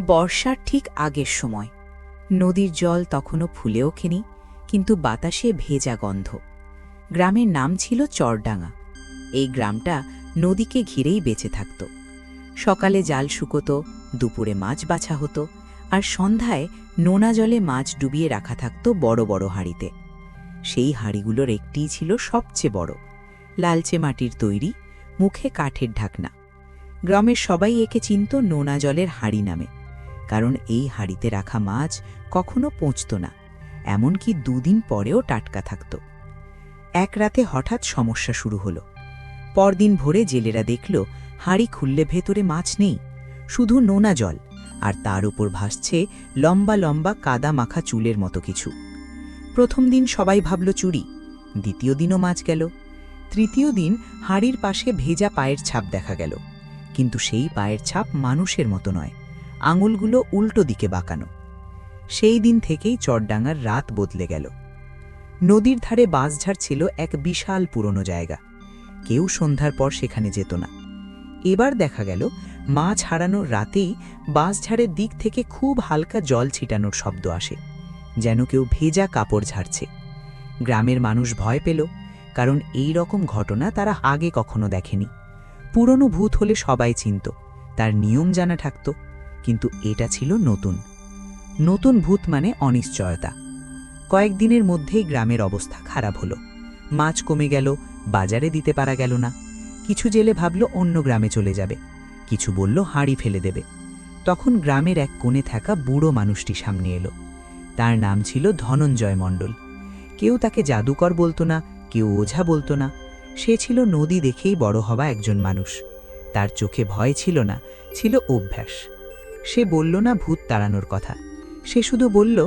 বর্ষার ঠিক আগের সময়। নদীর জল তখনও ফুলে ওঠেনি, কিন্তু বাতাসে ভেজা গন্ধ। গ্রামের নাম ছিল চরডাঙ্গা। এই গ্রামটা নদীকে ঘিরেই বেঁচে থাকত। সকালে জাল শুকোতো, দুপুরে মাছ বাছা হতো, আর সন্ধ্যায় নোনা জলে মাছ ডুবিয়ে রাখা থাকত বড় বড় হাঁড়িতে। সেই হাঁড়িগুলোর একটিই ছিল সবচেয়ে বড়, লালচে মাটির তৈরি, মুখে কাঠের ঢাকনা। গ্রামের সবাই একে চিনত নোনা জলের হাঁড়ি নামে। কারণ এই হাঁড়িতে রাখা মাছ কখনো পৌঁছত না, এমনকি দুদিন পরেও টাটকা থাকত। এক রাতে হঠাৎ সমস্যা শুরু হলো। পরদিন ভোরে জেলেরা দেখল, হাঁড়ি খুললে ভেতরে মাছ নেই, শুধু নোনা জল, আর তার উপর ভাসছে লম্বা লম্বা কাদা মাখা চুলের মতো কিছু। প্রথম দিন সবাই ভাবল চুরি, দ্বিতীয় দিনও মাছ গেল, তৃতীয় দিন হাঁড়ির পাশে ভেজা পায়ের ছাপ দেখা গেল, কিন্তু সেই পায়ের ছাপ মানুষের মতো নয়। আঙুলগুলো উল্টো দিকে বাঁকানো। সেই দিন থেকেই চরডাঙ্গার রাত বদলে গেল। নদীর ধারে বাঁশঝাড় ছিল এক বিশাল পুরনো জায়গা। কেউ সন্ধ্যার পর সেখানে যেত না। এবার দেখা গেল মাছ হারানোর রাতেই বাঁশঝাড়ের দিক থেকে খুব হালকা জল ছিটানোর শব্দ আসে, যেন কেউ ভেজা কাপড় ঝাড়ছে। গ্রামের মানুষ ভয় পেল, কারণ এই রকম ঘটনা তারা আগে কখনো দেখেনি। পুরনো ভূত হলে সবাই চিনত, তার নিয়ম জানা থাকত। কিন্তু এটা ছিল নতুন। নতুন ভূত মানে অনিশ্চয়তা। কয়েকদিনের মধ্যেই গ্রামের অবস্থা খারাপ হলো। মাছ কমে গেল, বাজারে দিতে পারা গেল না। কিছু জেলে ভাবল অন্য গ্রামে চলে যাবে। কিছু বলল হাঁড়ি ফেলে দেবে। তখন গ্রামের এক কোণে থাকা বুড়ো মানুষটি সামনে এলো। তার নাম ছিল ধনঞ্জয় মণ্ডল। কেউ তাকে জাদুকর বলতো না, কেউ ওঝা বলতো না। সে ছিল নদী দেখেই বড় হওয়া একজন মানুষ। তার চোখে ভয় ছিল না, ছিল অভ্যাস। সে বলল না ভূত তাড়ানোর কথা। সে শুধু বলল,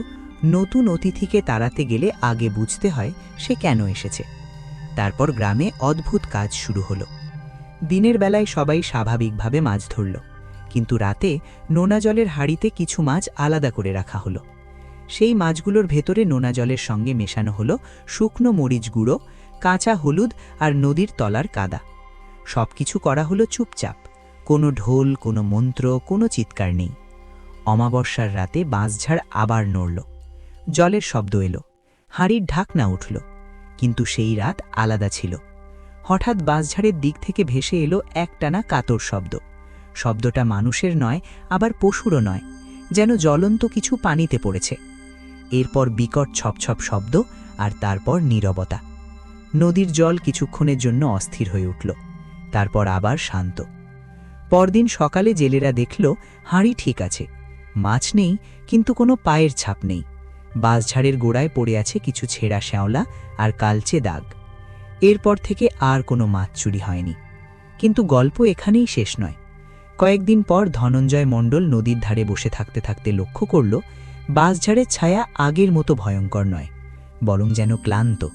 নতুন অতিথিকে তাড়াতে গেলে আগে বুঝতে হয় সে কেন এসেছে। তারপর গ্রামে অদ্ভুত কাজ শুরু হলো। দিনের বেলায় সবাই স্বাভাবিকভাবে মাছ ধরল, কিন্তু রাতে নোনা জলের হাঁড়িতে কিছু মাছ আলাদা করে রাখা হলো। সেই মাছগুলোর ভেতরে নোনা জলের সঙ্গে মেশানো হলো শুকনো মরিচ গুঁড়ো, কাঁচা হলুদ আর নদীর তলার কাদা। সবকিছু করা হলো চুপচাপ। কোনো ঢোল, কোনো মন্ত্র, কোনো চিৎকার নেই। অমাবস্যার রাতে বাঁশঝাড় আবার নড়ল। জলের শব্দ এলো। হাঁড়ির ঢাকনা উঠল। কিন্তু সেই রাত আলাদা ছিল। হঠাৎ বাঁশঝাড়ের দিক থেকে ভেসে এলো একটানা কাতর শব্দ। শব্দটা মানুষের নয়, আবার পশুরও নয়, যেন জ্বলন্ত কিছু পানিতে পড়েছে। এরপর বিকট ছপছপ শব্দ আর তারপর নীরবতা। নদীর জল কিছুক্ষণের জন্য অস্থির হয়ে উঠল। তারপর আবার শান্ত। পরদিন সকালে জেলেরা দেখল, হাঁড়ি ঠিক আছে। মাছ নেই, কিন্তু কোনো পায়ের ছাপ নেই। বাঁশঝাড়ের গোড়ায় পড়ে আছে কিছু ছেঁড়া শ্যাওলা আর কালচে দাগ। এরপর থেকে আর কোনো মাছ চুরি হয়নি। কিন্তু গল্প এখানেই শেষ নয়। কয়েকদিন পর ধনঞ্জয় মণ্ডল নদীর ধারে বসে থাকতে থাকতে লক্ষ্য করল, বাঁশঝাড়ের ছায়া আগের মতো ভয়ঙ্কর নয়, বরং যেন ক্লান্ত।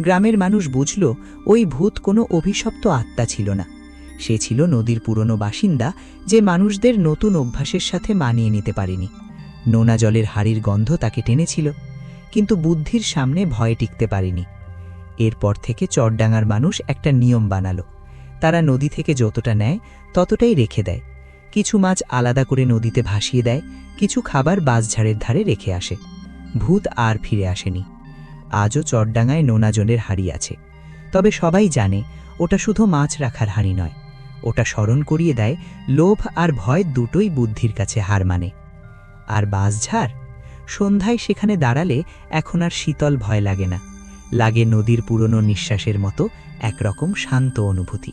গ্রামের মানুষ বুঝল, ওই ভূত কোনো অভিশপ্ত আত্মা ছিল না। সে ছিল নদীর পুরনো বাসিন্দা যে মানুষদের নতুন অভ্যাসের সাথে মানিয়ে নিতে পারেনি। নোনা জলের হাড়ির গন্ধ তাকে টেনেছিল, কিন্তু বুদ্ধির সামনে ভয় টিকতে পারেনি। এরপর থেকে চরডাঙ্গার মানুষ একটা নিয়ম বানালো। তারা নদী থেকে যতটা নেয়, ততটাই রেখে দেয়। কিছু মাছ আলাদা করে নদীতে ভাসিয়ে দেয়, কিছু খাবার বাঁশঝাড়ের ধারে রেখে আসে। ভূত আর ফিরে আসেনি। আজও চরডাঙ্গায় নোনা জলের হাড়ি আছে। তবে সবাই জানে, ওটা শুধু মাছ রাখার হাড়ি নয়। ওটা স্মরণ করিয়ে দেয়, লোভ আর ভয় দুটোই বুদ্ধির কাছে হার মানে। আর বাঁশঝাড় সন্ধ্যায় সেখানে দাঁড়ালে এখন আর শীতল ভয় লাগে না। লাগে নদীর পুরনো নিঃশ্বাসের মতো একরকম শান্ত অনুভূতি।